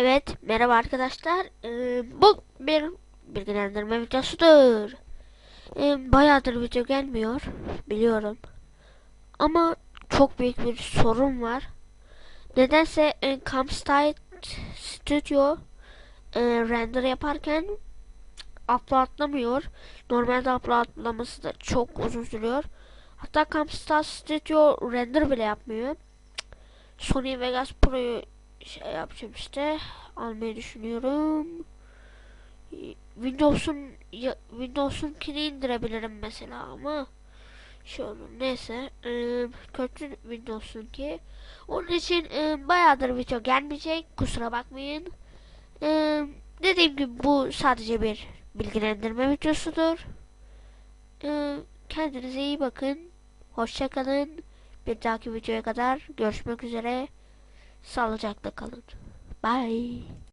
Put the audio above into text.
Evet, merhaba arkadaşlar. Ee, bu bir bilgilendirme videosudur. Ee, bayağıdır video gelmiyor, biliyorum. Ama çok büyük bir sorun var. Nedense e, Campsite Studio e, render yaparken uploadlamıyor. Normalde uploadlaması da çok uzun sürüyor. Hatta Campsite Studio render bile yapmıyor. Sony Vegas Pro'yu şey yapacağım işte. Almayı düşünüyorum. Windows'un ya, Windows'unkini indirebilirim mesela ama şey olur neyse e, kötü Windows'un ki onun için e, bayağıdır video gelmeyecek. Kusura bakmayın. E, dediğim gibi bu sadece bir bilgilendirme videosudur. E, kendinize iyi bakın. Hoşçakalın bir dahaki videoya kadar görüşmek üzere Sağlıcakla kalın. Bye.